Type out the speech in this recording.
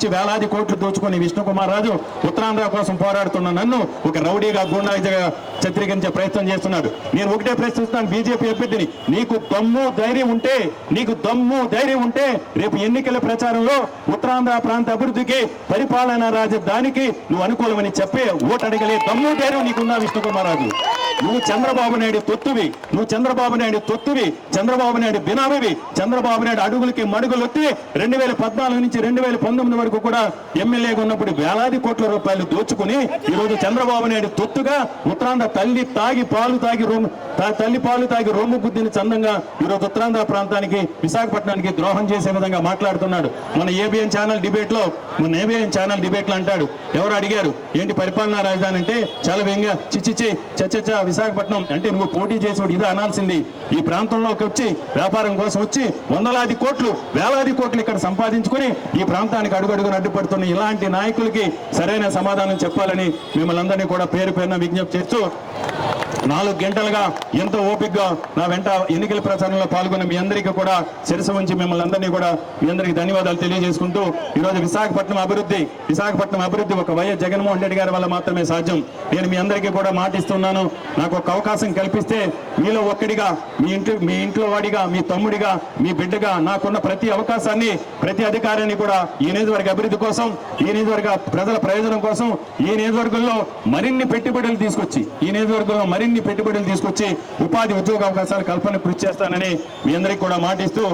వచ్చి వేలాది కోట్లు దోచుకొని విష్ణుకుమార్ రాజు ఉత్తరాంధ్ర కోసం పోరాడుతున్న నన్ను ఒక రౌడీగా గుండాయిగా చిత్రీకరించే ప్రయత్నం చేస్తున్నాడు. నేను ఒకటే ప్రశ్నిస్తున్నాను బీజేపీ అభ్యర్థిని. నీకు దమ్ము ధైర్యం ఉంటే నీకు దమ్ము ధైర్యం ఉంటే రేపు ఎన్నికల ప్రచారంలో ఉత్తరాంధ్ర ప్రాంత అభివృద్ధికి పరిపాలన రాజధానికి నువ్వు అనుకూలమని చెప్పే ఓటు అడగలే దమ్ము ధైర్యం నీకున్నా విష్ణుకుమార్ రాజు నువ్వు చంద్రబాబు నాయుడు తొత్తువి. నువ్వు చంద్రబాబు నాయుడు తొత్తువి. చంద్రబాబు నాయుడు బినామివి. చంద్రబాబు నాయుడు అడుగులకి మడుగులు వచ్చి రెండు వేల పద్నాలుగు నుంచి రెండు వేల పంతొమ్మిది వరకు కూడా ఎమ్మెల్యేగా ఉన్నప్పుడు వేలాది కోట్ల రూపాయలు దోచుకుని ఈరోజు చంద్రబాబు నాయుడు తొత్తుగా ఉత్తరాంధ్ర తల్లి తాగి పాలు తాగి రొమ్ము తల్లి పాలు తాగి రొమ్ము బుద్ధిని చందంగా ఈ రోజు ఉత్తరాంధ్ర ప్రాంతానికి విశాఖపట్నానికి ద్రోహం చేసే విధంగా మాట్లాడుతున్నాడు. మన ఏబిఎన్ ఛానల్ డిబేట్ లో ఏబిఎన్ ఛానల్ డిబేట్లు అంటాడు. ఎవరు అడిగారు? ఏంటి పరిపాలనా రాజధాని అంటే చాలా వేగంగా చిచ్చిచి చచ్చచ్చ విశాఖపట్నం. అంటే నువ్వు పోటీ చేసేవాడు ఇది అనాల్సింది. ఈ ప్రాంతంలోకి వచ్చి వ్యాపారం కోసం వచ్చి వందలాది కోట్లు వేలాది కోట్లు ఇక్కడ సంపాదించుకొని ఈ ప్రాంతానికి అడుగడుగున అడ్డుపడుతున్న ఇలాంటి నాయకులకి సరైన సమాధానం చెప్పాలని మిమ్మల్ని అందరినీ కూడా పేరు పేరున విజ్ఞప్తి చేస్తూ నాలుగు గంటలుగా ఎంతో ఓపికగా నా వెంట ఎన్నికల ప్రచారంలో పాల్గొన్న మీ అందరికీ కూడా శిరస ఉంచి మిమ్మల్ని అందరినీ కూడా మీ అందరికీ ధన్యవాదాలు తెలియజేసుకుంటూ ఈరోజు విశాఖపట్నం అభివృద్ధి విశాఖపట్నం అభివృద్ధి ఒక వైఎస్ జగన్మోహన్ రెడ్డి గారి వల్ల మాత్రమే సాధ్యం. నేను మీ అందరికీ కూడా మాటిస్తున్నాను. నాకు ఒక అవకాశం కల్పిస్తే మీలో ఒక్కడిగా మీ ఇంట్లో మీ ఇంట్లో వాడిగా మీ తమ్ముడిగా మీ బిడ్డగా నాకున్న ప్రతి అవకాశాన్ని ప్రతి అధికారాన్ని కూడా ఈ నియోజకవర్గ అభివృద్ధి కోసం ఈ నియోజకవర్గ ప్రజల ప్రయోజనం కోసం ఈ నియోజకవర్గంలో మరిన్ని పెట్టుబడులు తీసుకొచ్చి ఈ నియోజకవర్గంలో మరిన్ని పెట్టుబడులు తీసుకొచ్చి ఉపాధి ఉద్యోగ అవకాశాలు కల్పన కృషి చేస్తానని మీ అందరికీ కూడా మాటిస్తూ